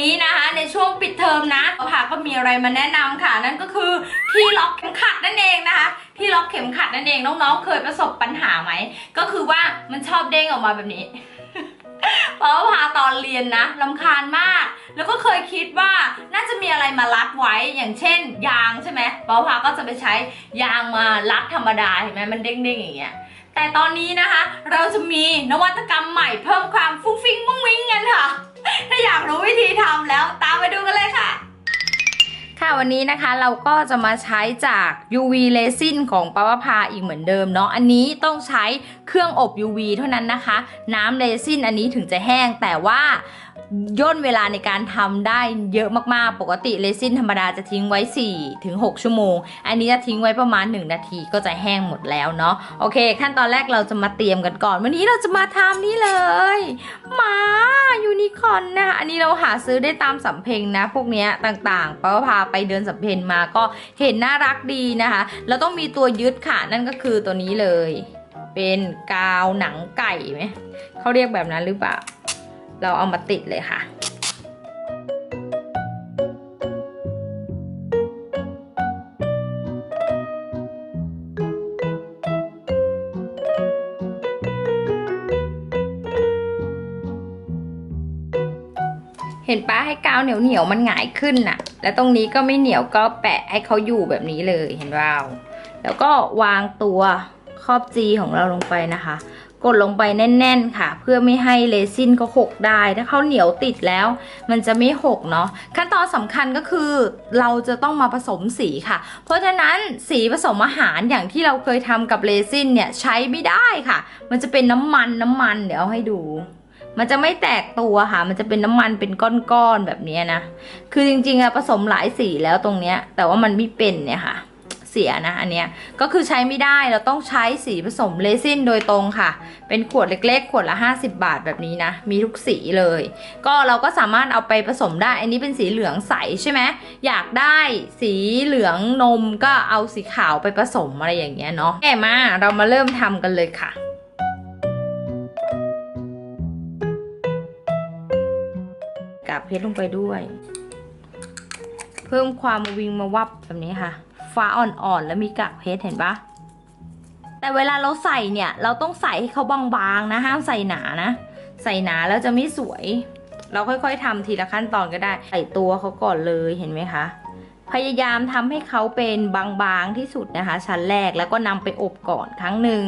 นี้นะคะ ในช่วงปิดเทอมนะพาก็มีอะไรมาแนะนำค่ะ นั่นก็คือที่ล็อกเข็มขัดนั่นเองนะคะ ที่ล็อกเข็มขัดนั่นเองน้องๆ เคยประสบปัญหาไหมก็คือว่ามันชอบเด้งออกมาแบบนี้เพราะพาตอนเรียนนะลำคาญมาก แล้วก็เคยคิดว่าน่าจะมีอะไรมารัดไว้อย่างเช่น ยางใช่ไหมเพราะพาก็จะไปใช้ยางมารัดธรรมดาเห็นไหมมันเด้งๆอย่างเงี้ยแต่ตอนนี้นะคะ เราจะมีนวัตกรรมใหม่เพิ่มความฟุ้งฟิ้งมุ้งมิ้งกันค่ะถ้าอย แล้วตามไปดูกันเลยค่ะ ค่ะวันนี้นะคะเราก็จะมาใช้จาก UV resin ของปาวภาอีกเหมือนเดิมเนาะอันนี้ต้องใช้เครื่องอบ UV เท่านั้นนะคะ น้ำเรซินอันนี้ถึงจะแห้งแต่ว่า ย่นเวลาในการทำได้เยอะมากๆ ปกติเรซินธรรมดาจะทิ้งไว้ 4 ถึง 6 ชั่วโมง อันนี้จะทิ้งไว้ประมาณ 1 นาทีก็จะแห้งหมดแล้วเนาะ โอเค ขั้นตอนแรกเราจะมาเตรียมกันก่อน วันนี้เราจะมาทำนี่เลยหมายูนิคอร์นนะคะ อันนี้เราหาซื้อได้ตามสำเพ็งนะ พวกเนี้ยต่างๆป้าพาไปเดินสำเพ็งมาก็เห็นน่ารักดีนะคะแล้วต้องมีตัวยึดค่ะนั่นก็คือตัวนี้เลย เป็นกาวหนังไก่ไหมเขาเรียกแบบนั้นหรือเปล่า เราเอามาติดเลยค่ะเห็นป้าให้กาวเหนียวเหนียวๆมันหงายขึ้นน่ะ แล้วตรงนี้ก็ไม่เหนียวก็แปะให้เขาอยู่แบบนี้เลยเห็นเปล่าแล้วก็วางตัวครอบจีของเราลงไปนะคะ กดลงไปแน่น ๆ ค่ะ เพื่อไม่ให้เรซินเขาหกได้ ถ้าเขาเหนียวติดแล้ว มันจะไม่หกเนาะขั้นตอนสำคัญก็คือเราจะต้องมาผสมสีค่ะ เพราะฉะนั้นสีผสมอาหารอย่างที่เราเคยทำกับเรซินเนี่ยใช้ไม่ได้ค่ะ มันจะเป็นน้ำมันน้ำมันเดี๋ยวให้ดูมันจะไม่แตกตัวค่ะ มันจะเป็นน้ำมันเป็นก้อนๆแบบนี้นะ คือจริงๆอะผสมหลายสีแล้วตรงเนี้ย แต่ว่ามันไม่เป็นเนี่ยค่ะ สียนะอันเนี้ยก็คือใช้ไม่ได้เราต้องใช้สีผสมเรซินโดยตรงค่ะ เป็นขวดเล็กๆ ขวดละ 50 บาทแบบนี้นะ มีทุกสีเลย ก็เราก็สามารถเอาไปผสมได้ อันนี้เป็นสีเหลืองใสใช่ไหมอยากได้สีเหลืองนมก็เอาสีขาวไปผสมอะไรอย่างเงี้ยเนาะแก่มาเรามาเริ่มทำกันเลยค่ะกากเพชรลงไปด้วย เพิ่มความวิงมาวับแบบนี้ค่ะ ฟ้าอ่อนๆ แล้วมีกากเพชรเห็นปะแต่เวลาเราใส่เนี่ย เราต้องใส่ให้เขาบางๆนะ ห้ามใส่หนานะ ใส่หนาแล้วจะไม่สวย เราค่อยๆทำทีละขั้นตอนก็ได้ ใส่ตัวเขาก่อนเลยเห็นไหมคะ พยายามทำให้เขาเป็นบางๆที่สุดนะคะ ชั้นแรกแล้วก็นำไปอบก่อนครั้งหนึ่ง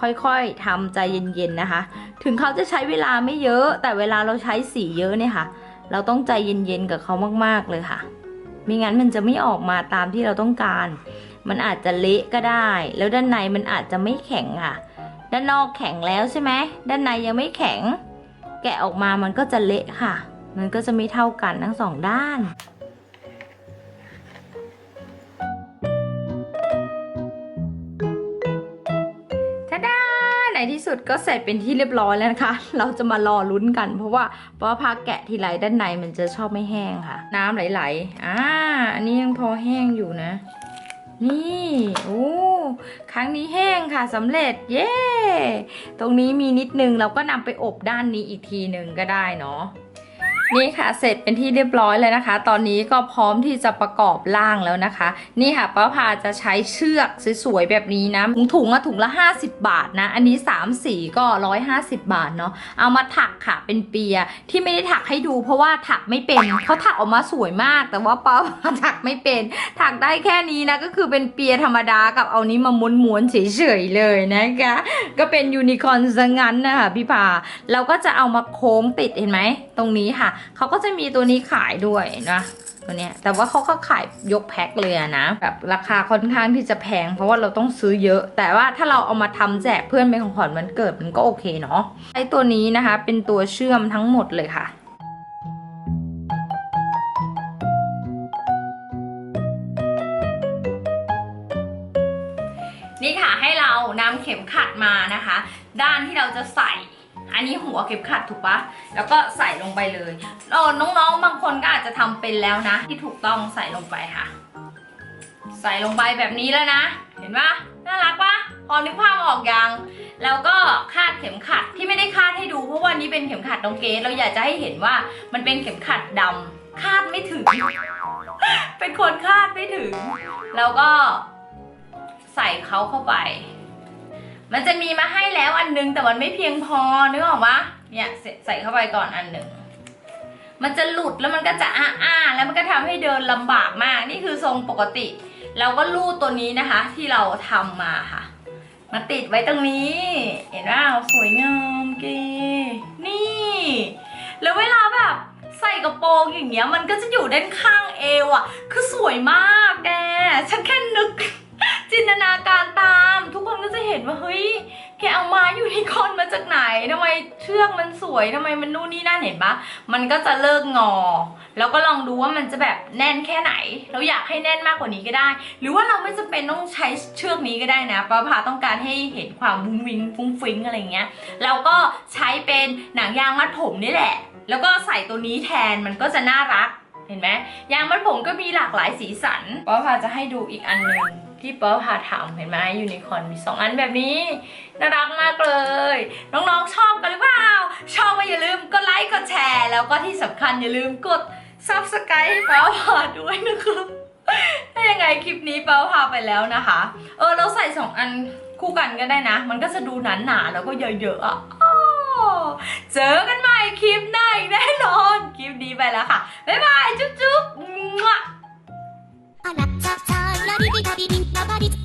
ค่อยๆทำใจเย็นๆนะคะ ถึงเขาจะใช้เวลาไม่เยอะ แต่เวลาเราใช้สีเยอะเนี่ยค่ะ เราต้องใจเย็นๆกับเขามากๆเลยค่ะ ไม่งั้นมันจะไม่ออกมาตามที่เราต้องการ มันอาจจะเละก็ได้ แล้วด้านในมันอาจจะไม่แข็งค่ะ ด้านนอกแข็งแล้วใช่ไหมด้านในยังไม่แข็ง แกะออกมามันก็จะเละค่ะ มันก็จะไม่เท่ากันทั้งสองด้าน ที่สุดก็เสร็จเป็นที่เรียบร้อยแล้วนะคะ เราจะมารอลุ้นกัน เพราะว่าเพราะผ้าแกะทีไรด้านในมันจะชอบไม่แห้งค่ะ น้ำไหลๆอ่าอันนี้ยังพอแห้งอยู่นะ นี่โอ้ครั้งนี้แห้งค่ะสำเร็จ เย้ตรงนี้มีนิดนึงเราก็นำไปอบด้านนี้อีกทีหนึ่งก็ได้เนาะ นี่ค่ะเสร็จเป็นที่เรียบร้อยแล้วนะคะ ตอนนี้ก็พร้อมที่จะประกอบร่างแล้วนะคะ นี่ค่ะป้าพาจะใช้เชือกสวยๆแบบนี้นะถุงถุงอะถุงละ 50 บาทนะ อันนี้3สีก็ 150 บาทเนาะเอามาถักค่ะเป็นเปียที่ไม่ได้ถักให้ดู เพราะว่าถักไม่เป็นเขาถักออกมาสวยมาก แต่ว่าป้าพาถักไม่เป็น ถักได้แค่นี้นะก็คือเป็นเปียธรรมดากับเอานี้มาม้วนๆเฉยๆเลยนะคะก็เป็นยูนิคอร์นซะงั้นนะคะพี่พาเราก็จะเอามาโค้งติดเห็นไหมตรงนี้ค่ะเขาก็จะมีตัวนี้ขายด้วยนะตัวเนี้ยแต่ว่าเขาก็ขายยกแพ็คเลยนะแบบราคาค่อนข้างที่จะแพง เพราะว่าเราต้องซื้อเยอะ แต่ว่าถ้าเราเอามาทำแจกเพื่อนเป็นของขวัญวันเกิดมันก็โอเคเนาะไอตัวนี้นะคะเป็นตัวเชื่อมทั้งหมดเลยค่ะนี่ค่ะให้เรานำเข็มขัดมานะคะ ด้านที่เราจะใส่ อันนี้หัวเข็มขัดถูกปะแล้วก็ใส่ลงไปเลยเออน้องๆ บางคนก็อาจจะทำเป็นแล้วนะ ที่ถูกต้องใส่ลงไปค่ะ ใส่ลงไปแบบนี้แล้วนะ เห็นปะน่ารักปะพอนึกภาพออกยัง แล้วก็คาดเข็มขัดที่ไม่ได้คาดให้ดูเพราะว่านี้เป็นเข็มขัดน้องเกดเราอยากจะให้เห็นว่ามันเป็นเข็มขัดดำคาดไม่ถึง เป็นคนคาดไม่ถึง แล้วก็ใส่เขาเข้าไป มันจะมีมาให้แล้วอันนึงแต่มันไม่เพียงพอนึกออกปะเนี่ยใส่เข้าไปก่อนอันหนึ่งมันจะหลุดแล้วมันก็จะอ้าๆแล้วมันก็ทำให้เดินลำบากมากนี่คือทรงปกติ เราก็ลูดตัวนี้นะคะ ที่เราทำมาค่ะ มาติดไว้ตรงนี้ เห็นว่าสวยงามเก๋นี่ แล้วเวลาแบบใส่กระโปรงอย่างเงี้ยมันก็จะอยู่ด้านข้างเอวอะ่ะ คือสวยมากแกฉันแค่นึก จินตนาการตาม ทุกคนก็จะเห็นว่าเฮ้ยแกเอามายูนิคอนมาจากไหนทำไมเชือกมันสวยทำไมมันนู่นนี่นั่นเห็นปะมันก็จะเลิกงอ แล้วก็ลองดูว่ามันจะแบบแน่นแค่ไหน เราอยากให้แน่นมากกว่านี้ก็ได้ หรือว่าเราไม่จำเป็นต้องใช้เชือกนี้ก็ได้นะป้าพาต้องการให้เห็นความวุ้งวิงฟุ้งฟิ้งอะไรเงี้ยเราก็ใช้เป็นหนังยางมัดผมนี่แหละ แล้วก็ใส่ตัวนี้แทนมันก็จะน่ารักเห็นไหมยางมัดผมก็มีหลากหลายสีสันป้าพาจะให้ดูอีกอันหนึ่ง ที่ป้าพาทำเห็นไหมยูนิคอร์นมีสองอันแบบนี้น่ารักมากเลย น้องๆชอบกันหรือเปล่า ชอบก็อย่าลืมกดไลค์กดแชร์ แล้วก็ที่สำคัญอย่าลืมกด subscribe ให้ป้าพาด้วยนะครับถ้ายังไงคลิปนี้ป้าพาไปแล้วนะคะ เออเราใส่สองอันคู่กันก็ได้นะ มันก็จะดูหนาๆแล้วก็เยอะๆอะเจอกันใหม่คลิปหน้าแน่นอน คลิปนี้ไปแล้วค่ะ บ๊ายบาย จุ๊บๆあびにびに、なばりつ